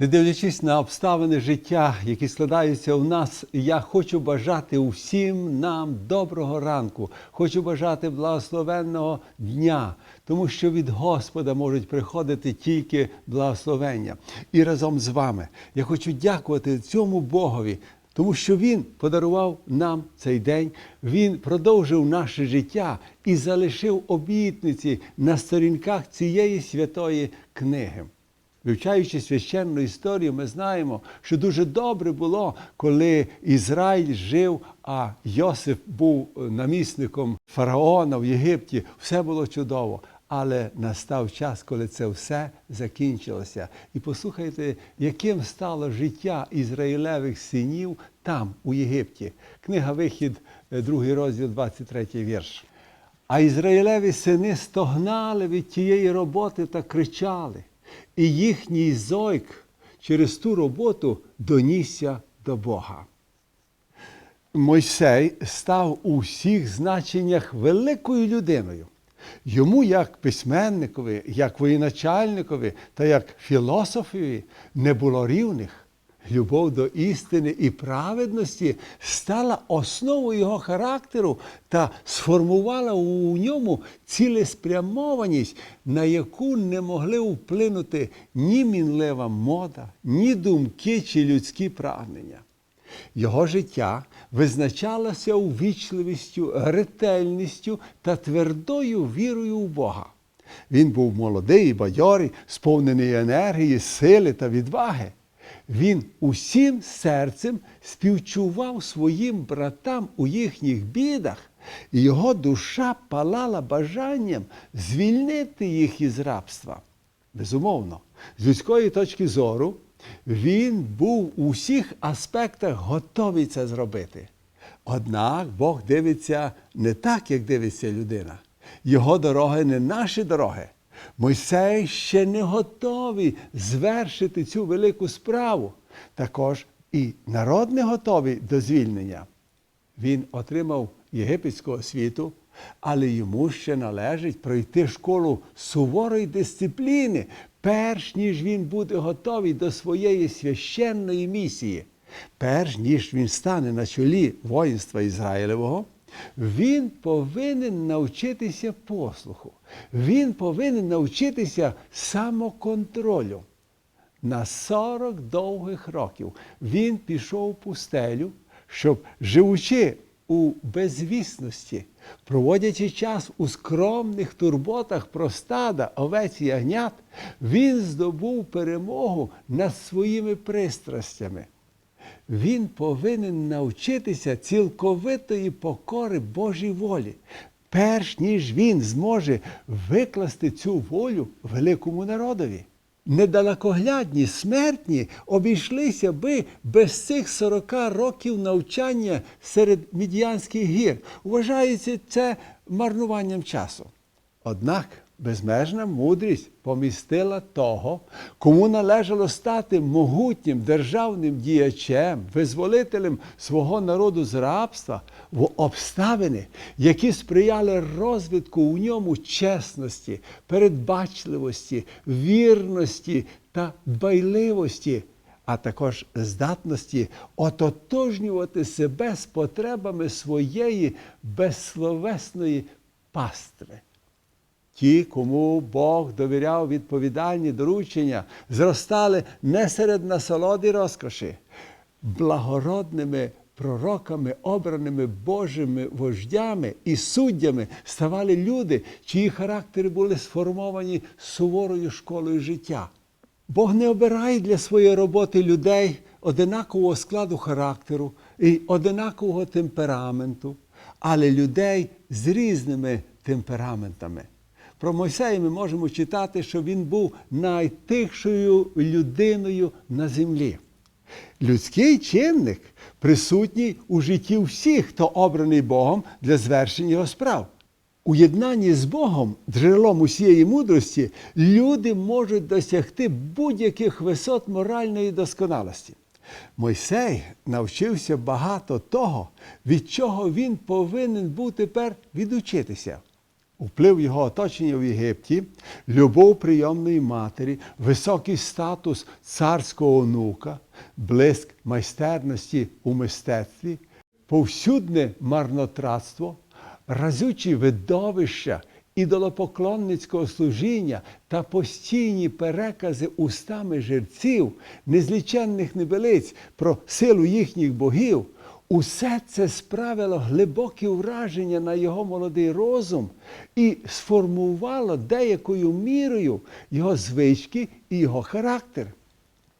Не дивлячись на обставини життя, які складаються у нас, я хочу бажати усім нам доброго ранку, хочу бажати благословенного дня, тому що від Господа можуть приходити тільки благословення. І разом з вами я хочу дякувати цьому Богові. Тому що Він подарував нам цей день, Він продовжив наше життя і залишив обітниці на сторінках цієї святої книги. Вивчаючи священну історію, ми знаємо, що дуже добре було, коли Ізраїль жив, а Йосиф був намісником фараона в Єгипті. Все було чудово. Але настав час, коли це все закінчилося. І послухайте, яким стало життя ізраїлевих синів там, у Єгипті. Книга Вихід, е, другий розділ, 23 вірш. А ізраїлеві сини стогнали від тієї роботи та кричали, і їхній зойк через ту роботу донісся до Бога. Мойсей став у всіх значеннях великою людиною. Йому, як письменникові, як воєначальникові та як філософові, не було рівних. Любов до істини і праведності стала основою його характеру та сформувала у ньому цілеспрямованість, на яку не могли вплинути ні мінлива мода, ні думки чи людські прагнення. Його життя визначалося увічливістю, ретельністю та твердою вірою в Бога. Він був молодий, бадьорий, сповнений енергії, сили та відваги. Він усім серцем співчував своїм братам у їхніх бідах, і його душа палала бажанням звільнити їх із рабства. Безумовно, з людської точки зору, він був у всіх аспектах готовий це зробити. Однак Бог дивиться не так, як дивиться людина. Його дороги не наші дороги. Мойсей ще не готовий звершити цю велику справу. Також і народ не готовий до звільнення. Він отримав єгипетську освіту, але йому ще належить пройти школу суворої дисципліни, перш ніж він буде готовий до своєї священної місії. Перш ніж він стане на чолі воїнства Ізраїлевого, він повинен навчитися послуху. Він повинен навчитися самоконтролю. На 40 довгих років він пішов в пустелю, щоб, живучи у безвісності, проводячи час у скромних турботах про стада, овець і ягнят, він здобув перемогу над своїми пристрастями. Він повинен навчитися цілковитої покори Божій волі, перш ніж він зможе викласти цю волю великому народові. Недалекоглядні, смертні обійшлися би без цих 40 років навчання серед Мідіянських гір. Вважається це марнуванням часу. Однак безмежна мудрість помістила того, кому належало стати могутнім державним діячем, визволителем свого народу з рабства в обставини, які сприяли розвитку у ньому чесності, передбачливості, вірності та дбайливості. А також здатності ототожнювати себе з потребами своєї безсловесної пастви. Ті, кому Бог довіряв відповідальні доручення, зростали не серед насолоди розкоші, благородними пророками, обраними Божими вождями і суддями ставали люди, чиї характери були сформовані суворою школою життя. Бог не обирає для своєї роботи людей одинакового складу характеру і одинакового темпераменту, але людей з різними темпераментами. Про Мойсея ми можемо читати, що він був найтихшою людиною на землі. Людський чинник присутній у житті всіх, хто обраний Богом для звершення його справ. У єднанні з Богом, джерелом усієї мудрості, люди можуть досягти будь-яких висот моральної досконалості. Мойсей навчився багато того, від чого він повинен був тепер відучитися. Вплив його оточення в Єгипті, любов прийомної матері, високий статус царського онука, блиск майстерності у мистецтві, повсюдне марнотратство, разючі видовища ідолопоклонницького служіння та постійні перекази устами жерців, незліченних небелиць про силу їхніх богів, усе це справило глибоке враження на його молодий розум і сформувало деякою мірою його звички і його характер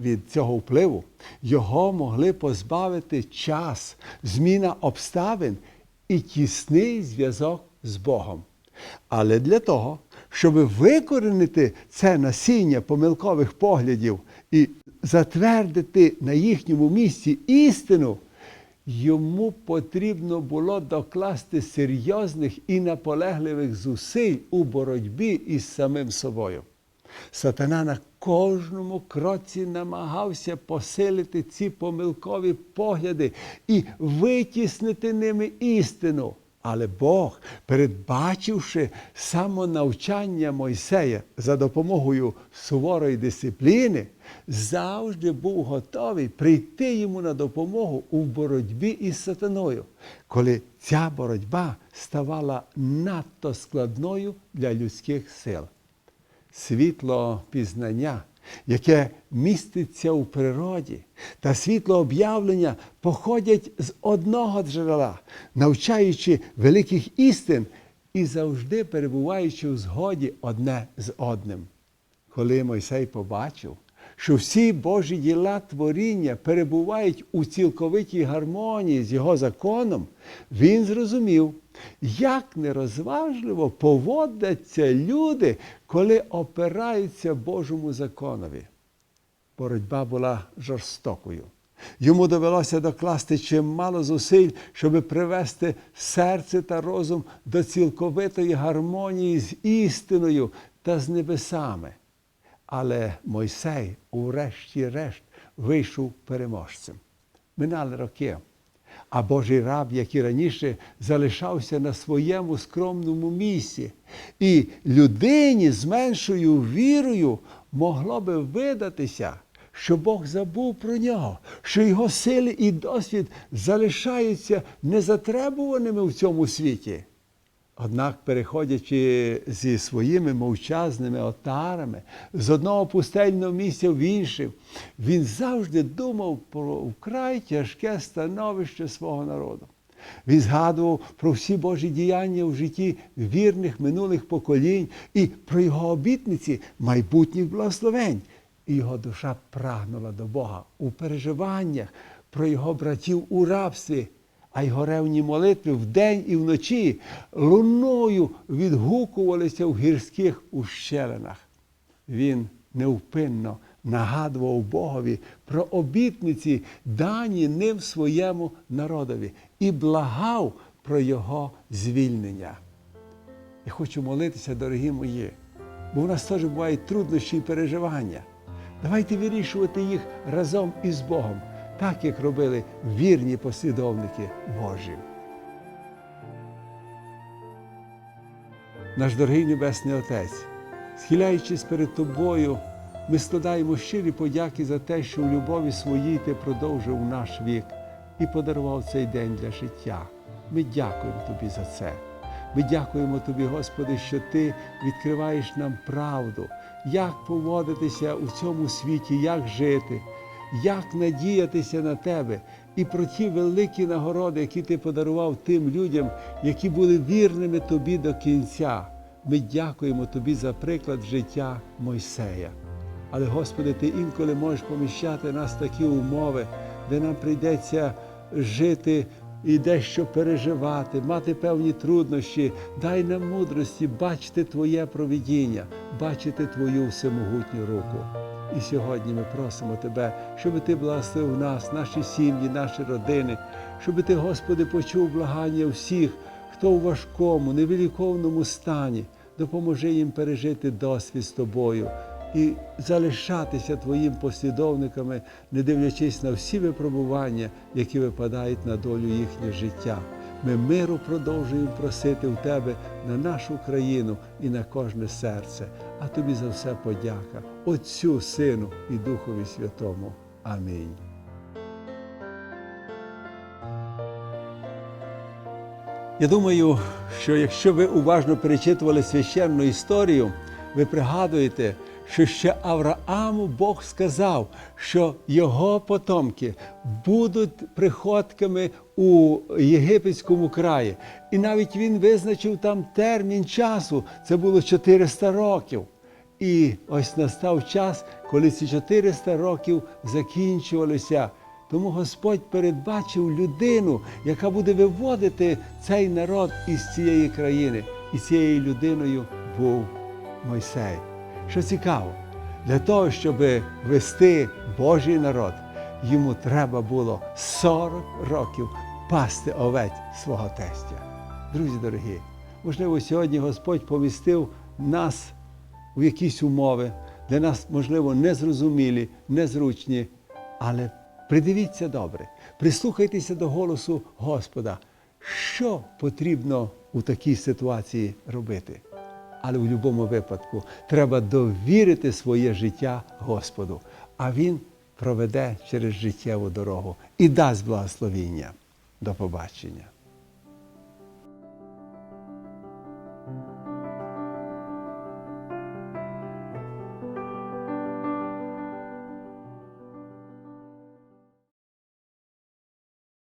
від цього впливу, його могли позбавити час, зміна обставин і тісний зв'язок з Богом. Але для того, щоб викоренити це насіння помилкових поглядів і затвердити на їхньому місці істину, йому потрібно було докласти серйозних і наполегливих зусиль у боротьбі із самим собою. Сатана на кожному кроці намагався посилити ці помилкові погляди і витіснити ними істину. Але Бог, передбачивши самонавчання Мойсея за допомогою суворої дисципліни, завжди був готовий прийти йому на допомогу у боротьбі із сатаною, коли ця боротьба ставала надто складною для людських сил. Світло пізнання, яке міститься у природі, та світло об'явлення походять з одного джерела, навчаючи великих істин і завжди перебуваючи у згоді одне з одним. Коли Мойсей побачив, що всі Божі діла творіння перебувають у цілковитій гармонії з його законом, він зрозумів, як нерозважливо поводяться люди, коли опираються Божому законові. Боротьба була жорстокою. Йому довелося докласти чимало зусиль, щоб привести серце та розум до цілковитої гармонії з істиною та з небесами. Але Мойсей, урешті-решт, вийшов переможцем. Минали роки. А Божий раб, як і раніше, залишався на своєму скромному місці. І людині з меншою вірою могло би видатися, що Бог забув про нього, що його сили і досвід залишаються незатребуваними в цьому світі. Однак, переходячи зі своїми мовчазними отарами з одного пустельного місця в інше, він завжди думав про вкрай тяжке становище свого народу. Він згадував про всі Божі діяння в житті вірних минулих поколінь і про його обітниці майбутніх благословень. І його душа прагнула до Бога у переживаннях про його братів у рабстві а й горевні молитви вдень і вночі луною відгукувалися в гірських ущелинах. Він невпинно нагадував Богові про обітниці, дані ним своєму народові, і благав про його звільнення. Я хочу молитися, дорогі мої, бо в нас теж бувають труднощі і переживання. Давайте вирішувати їх разом із Богом так як робили вірні послідовники Божі. Наш дорогий Небесний Отець, схиляючись перед Тобою, ми складаємо щирі подяки за те, що в любові своїй Ти продовжив наш вік і подарував цей день для життя. Ми дякуємо Тобі за це. Ми дякуємо Тобі, Господи, що Ти відкриваєш нам правду, як поводитися у цьому світі, як жити як надіятися на тебе і про ті великі нагороди, які ти подарував тим людям, які були вірними тобі до кінця. Ми дякуємо тобі за приклад життя Мойсея. Але, Господи, Ти інколи можеш поміщати нас в такі умови, де нам прийдеться жити і дещо переживати, мати певні труднощі. Дай нам мудрості бачити Твоє провідіння, бачити Твою всемогутню руку. І сьогодні ми просимо Тебе, щоб Ти благословив нас, наші сім'ї, наші родини, щоб Ти, Господи, почув благання всіх, хто у важкому, невеликовному стані, допоможи їм пережити досвід з тобою і залишатися Твоїм послідовниками, не дивлячись на всі випробування, які випадають на долю їхнього життя. Ми миру продовжуємо просити в Тебе на нашу країну і на кожне серце. А тобі за все подяка, Отцю, Сину і Духові Святому. Амінь. Я думаю, що якщо ви уважно перечитували священну історію, ви пригадуєте, що ще Аврааму Бог сказав, що його потомки будуть приходками у єгипетському краї. І навіть він визначив там термін часу, це було 400 років. І ось настав час, коли ці 400 років закінчувалися. Тому Господь передбачив людину, яка буде виводити цей народ із цієї країни. І цією людиною був Мойсей. Що цікаво, для того, щоб вести Божий народ, йому треба було 40 років пасти овець свого тестя. Друзі дорогі, можливо, сьогодні Господь помістив нас у якісь умови, для нас, можливо, незрозумілі, незручні, але придивіться добре, прислухайтеся до голосу Господа, що потрібно у такій ситуації робити. Але в будь-якому випадку треба довірити своє життя Господу, а Він проведе через життєву дорогу і дасть благословіння. До побачення.